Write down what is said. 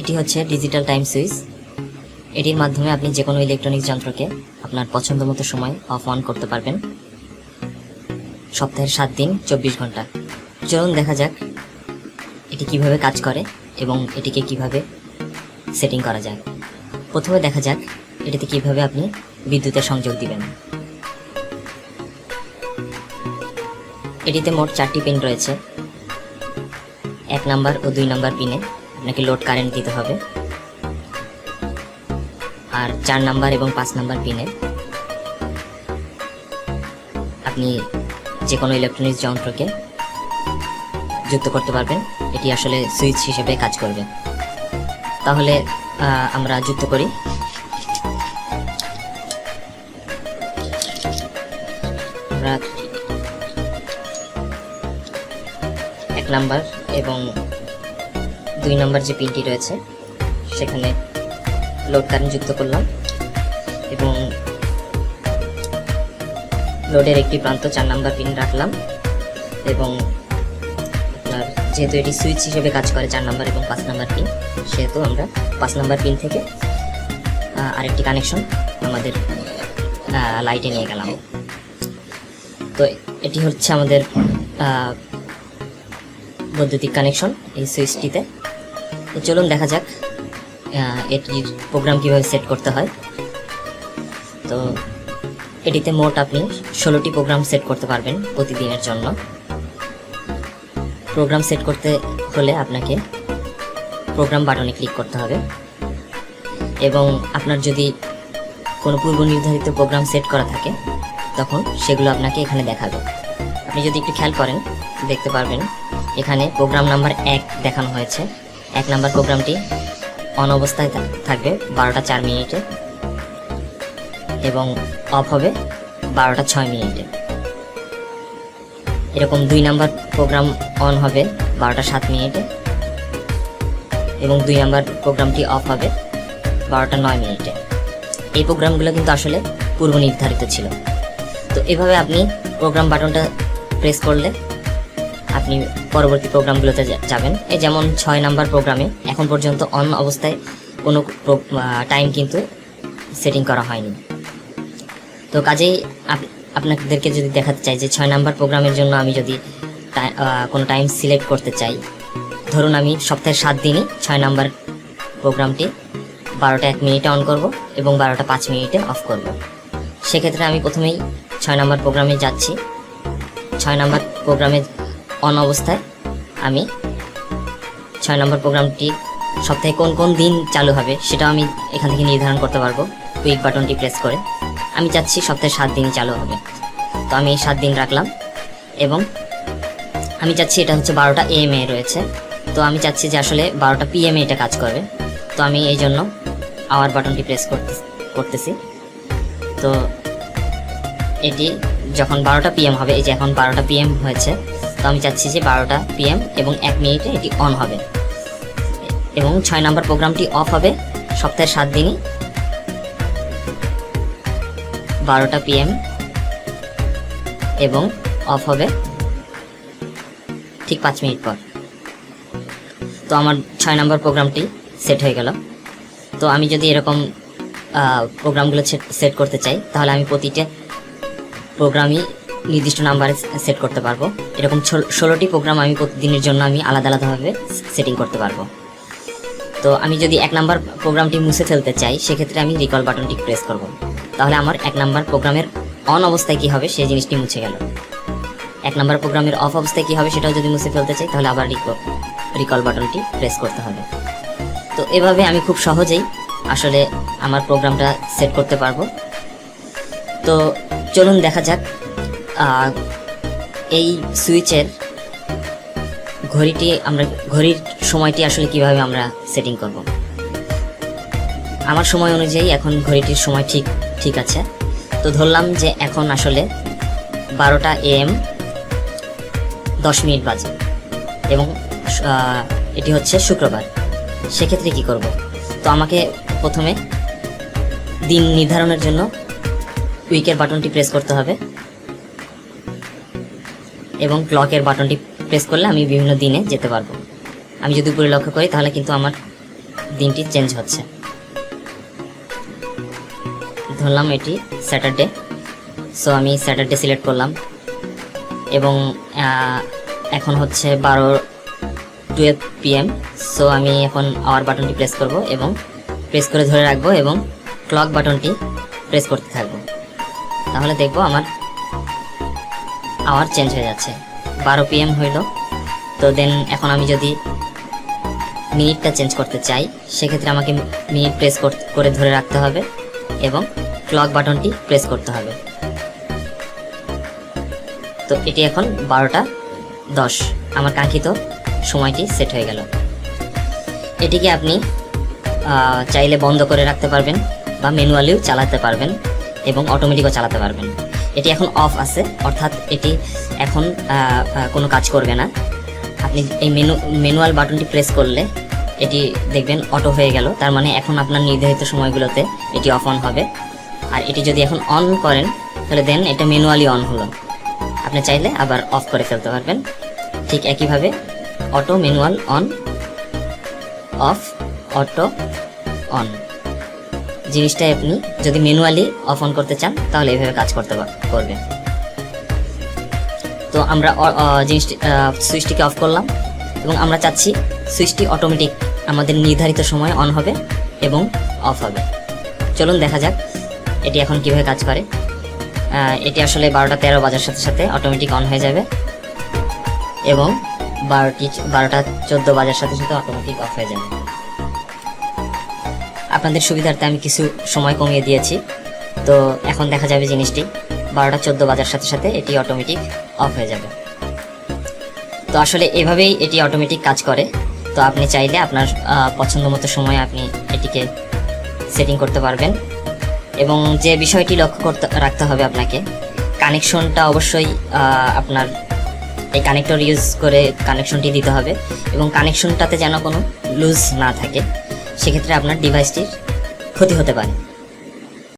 এটি হচ্ছে digital time switch. এটির মাধ্যমে আপনি যে কোনো ইলেকট্রনিক্স যন্ত্রকে আপনার পছন্দ মতো সময় অফ অন করতে পারবেন। সপ্তাহের সাত দিন, চব্বিশ ঘণ্টা। চলুন দেখা যাক এটি কীভাবে কাজ করে এবং এটিকে কীভাবে সেটিং করা যায়। প্রথমে দেখা যাক এটিতে কীভাবে আপনি বিদ্যুতের সংযোগ দিবেন। এটিতে মোট চারটি পিন রয়েছে। এক নাম্বার ও দুই নাম্বার পিনে আপনাকে লোড কারেন্ট দিতে হবে। আর চার নাম্বার এবং পাঁচ নাম্বার পিনে আপনি যে কোনো ইলেকট্রনিক্স যন্ত্রকে যুক্ত করতে পারবেন। এটি আসলে সুইচ হিসেবে কাজ করবে। তাহলে আমরা যুক্ত করি। এক নাম্বার এবং দুই নম্বর যে পিনটি রয়েছে, সেখানে লোড কারেন্ট যুক্ত করলাম এবং লোডের একটি প্রান্ত চার নাম্বার পিন রাখলাম এবং আপনার যেহেতু এটি সুইচ হিসেবে কাজ করে চার নাম্বার এবং পাঁচ নাম্বার পিন, সেহেতু আমরা পাঁচ নাম্বার পিন থেকে আরেকটি কানেকশন আমাদের লাইটে নিয়ে গেলাম। তো এটি হচ্ছে আমাদের বৈদ্যুতিক কানেকশন এই সুইচটিতে। চলুন, দেখা যাক এটির প্রোগ্রাম কীভাবে সেট করতে হয়। তো, এটিতে মোট আপনি ষোলোটি প্রোগ্রাম সেট করতে পারবেন প্রতিদিনের জন্য। প্রোগ্রাম সেট করতে হলে আপনাকে প্রোগ্রাম বাটনে ক্লিক করতে হবে। এবং আপনার যদি কোনো পূর্ব নির্ধারিত প্রোগ্রাম সেট করা থাকে, তখন সেগুলো আপনাকে এখানে দেখাবে। আপনি যদি একটু খেয়াল করেন, দেখতে পারবেন, এখানে প্রোগ্রাম নাম্বার এক দেখানো হয়েছে। এক নাম্বার প্রোগ্রামটি অন অবস্থায় থাক- থাকবে বারোটা চার মিনিটে এবং অফ হবে বারোটা ছয় মিনিটে। এরকম দুই নাম্বার প্রোগ্রাম অন হবে বারোটা সাত মিনিটে এবং দুই নাম্বার প্রোগ্রামটি অফ হবে বারোটা নয় মিনিটে। এই প্রোগ্রামগুলো কিন্তু আসলে পূর্ব নির্ধারিত ছিল। তো এভাবে আপনি প্রোগ্রাম বাটনটা প্রেস করলে আপনি পরবর্তী প্রোগ্রামগুলোতে যাবেন। এই যেমন ছয় নাম্বার প্রোগ্রামে এখন পর্যন্ত অন অবস্থায় কোনো টাইম কিন্তু সেটিং করা হয়নি। তো কাজেই আপ- আপনাদেরকে যদি দেখাতে চাই যে ছয় নাম্বার প্রোগ্রামের জন্য আমি যদি কোনো টাইম সিলেক্ট করতে চাই, ধরুন আমি সপ্তাহের সাত দিনই ছয় নাম্বার প্রোগ্রামটি বারোটা এক মিনিটে অন করব এবং বারোটা পাঁচ মিনিটে অফ করব। সেক্ষেত্রে আমি প্রথমেই ছয় নাম্বার প্রোগ্রামে যাচ্ছি। ছয় নাম্বার প্রোগ্রামে অন অবস্থায় আমি ছয় নম্বর প্রোগ্রামটি সপ্তাহে কোন কোন দিন চালু হবে সেটাও আমি এখান থেকে নির্ধারণ করতে পারব। কুইক বাটনটি প্রেস করে। আমি চাচ্ছি সপ্তাহে সাত দিন চালু হবে। তো আমি সাত দিন রাখলাম এবং আমি চাচ্ছি এটা হচ্ছে বারোটা এম এ রয়েছে। তো আমি চাচ্ছি যে আসলে বারোটা পিএম এটা কাজ করবে। তো আমি এই জন্য আওয়ার বাটনটি প্রেস করতে, করতেছি। তো এটি যখন বারোটা পিএম হবে, এই যে এখন বারোটা পিএম হয়েছে তো আমি চাচ্ছি যে বারোটা পিএম এবং এক মিনিটে এটি অন হবে। এবং ছয় নম্বর প্রোগ্রামটি অফ হবে সপ্তাহের সাত দিনই। বারোটা পিএম এবং অফ হবে ঠিক পাঁচ মিনিট পর। তো আমার ছয় নম্বর প্রোগ্রামটি সেট হয়ে গেল। তো আমি যদি এরকম প্রোগ্রামগুলো সেট করতে চাই, তাহলে আমি প্রতিটা প্রোগ্রামই নির্দিষ্ট নাম্বারে সেট করতে পারব। এরকম ষোল- ষোলোটি প্রোগ্রাম আমি প্রতিদিনের জন্য আমি আলাদা আলাদাভাবে সেটিং করতে পারব। তো আমি যদি এক নাম্বার প্রোগ্রামটি মুছে ফেলতে চাই, সেক্ষেত্রে আমি রিকল বাটনটি প্রেস করব। তাহলে আমার এক নাম্বার প্রোগ্রামের অন অবস্থায় কী হবে, সেই জিনিসটি মুছে গেল। এক নাম্বার প্রোগ্রামের অফ অবস্থায় কী হবে, সেটাও যদি মুছে ফেলতে চাই, তাহলে আবার রিকল বাটনটি প্রেস করতে হবে। তো এভাবে আমি খুব সহজেই আসলে আমার প্রোগ্রামটা সেট করতে পারব। তো চলুন দেখা যাক এই সুইচের ঘড়িটি আমরা ঘড়ির সময়টি আসলে কীভাবে আমরা সেটিং করব? আমার সময় অনুযায়ী এখন ঘড়িটির সময় ঠিক ঠিক আছে। তো ধরলাম যে এখন আসলে বারোটা এম দশ মিনিট বাজে। এবং এটি হচ্ছে শুক্রবার। সেক্ষেত্রে কি করব? তো আমাকে প্রথমে দিন নির্ধারণের জন্য উইকের বাটনটি প্রেস করতে হবে। এবং ক্লকের বাটনটি প্রেস করলে আমি বিভিন্ন দিনে যেতে পারব। আমি যদি উপরে লক্ষ্য করি, তাহলে কিন্তু আমার দিনটি চেঞ্জ হচ্ছে। ধরলাম এটি স্যাটারডে সো আমি স্যাটারডে সিলেক্ট করলাম। এবং এখন হচ্ছে বারো টুয়েলভ পিএম সো আমি এখন আওয়ার বাটনটি প্রেস করব এবং প্রেস করে ধরে রাখব এবং ক্লক বাটনটি প্রেস করতে থাকব। তাহলে দেখব আমার আওয়ার চেঞ্জ হয়ে যাচ্ছে। বারো পিএম হইল, তো দেন এখন আমি যদি মিনিটটা চেঞ্জ করতে চাই, সেক্ষেত্রে আমাকে মিনিট প্রেস করে ধরে রাখতে হবে এবং ক্লক বাটনটি প্রেস করতে হবে। তো এটি এখন বারোটা দশ। আমার কাঙ্ক্ষিত সময়টি সেট হয়ে গেল। এটিকে আপনি চাইলে বন্ধ করে রাখতে পারবেন বা ম্যানুয়ালিও চালাতে পারবেন এবং অটোমেটিকও চালাতে পারবেন। এটি এখন অফ আছে, অর্থাৎ এটি এখন কোনো কাজ করবে না। আপনি এই মেনু ম্যানুয়াল বাটনটি প্রেস করলে এটি দেখবেন অটো হয়ে গেল। তার মানে এখন আপনার নির্ধারিত সময়গুলোতে এটি অফ অন হবে। আর এটি যদি এখন অন করেন, তাহলে দেন এটা ম্যানুয়ালি অন হলো। আপনি চাইলে আবার অফ করে ফেলতে পারবেন। ঠিক একইভাবে auto manual on off auto on জিনিসটাই আপনি যদি ম্যানুয়ালি অফ অন করতে চান, তাহলে এইভাবে কাজ করতে করবেন। তো আমরা জিনিসটি সুইচটিকে অফ করলাম এবং আমরা চাচ্ছি সুইচটি অটোমেটিক আমাদের নির্ধারিত সময়ে অন হবে এবং অফ হবে। চলুন দেখা যাক এটি এখন কীভাবে কাজ করে। এটি আসলে বারোটা তেরো বাজার সাথে সাথে অটোমেটিক অন হয়ে যাবে এবং বারোটি বারোটা চোদ্দ বাজার সাথে সাথে অটোমেটিক অফ হয়ে যাবে। আপনাদের সুবিধার্থে আমি কিছু সময় কমিয়ে দিয়েছি। তো এখন দেখা যাবে জিনিসটি। বারোটা চোদ্দ বাজার সাথে সাথে এটি অটোমেটিক অফ হয়ে যাবে। তো আসলে এভাবেই এটি অটোমেটিক কাজ করে। তো আপনি চাইলে আপনার পছন্দ মতো সময়ে আপনি এটিকে সেটিং করতে পারবেন। এবং যে বিষয়টি লক্ষ্য করতে, রাখতে হবে আপনাকে কানেকশনটা অবশ্যই আপনার এই কানেক্টর ইউজ করে কানেকশনটি দিতে হবে। এবং কানেকশনটাতে যেন কোনো লুজ না থাকে। সেক্ষেত্রে আপনার ডিভাইসটির ক্ষতি হতে পারে।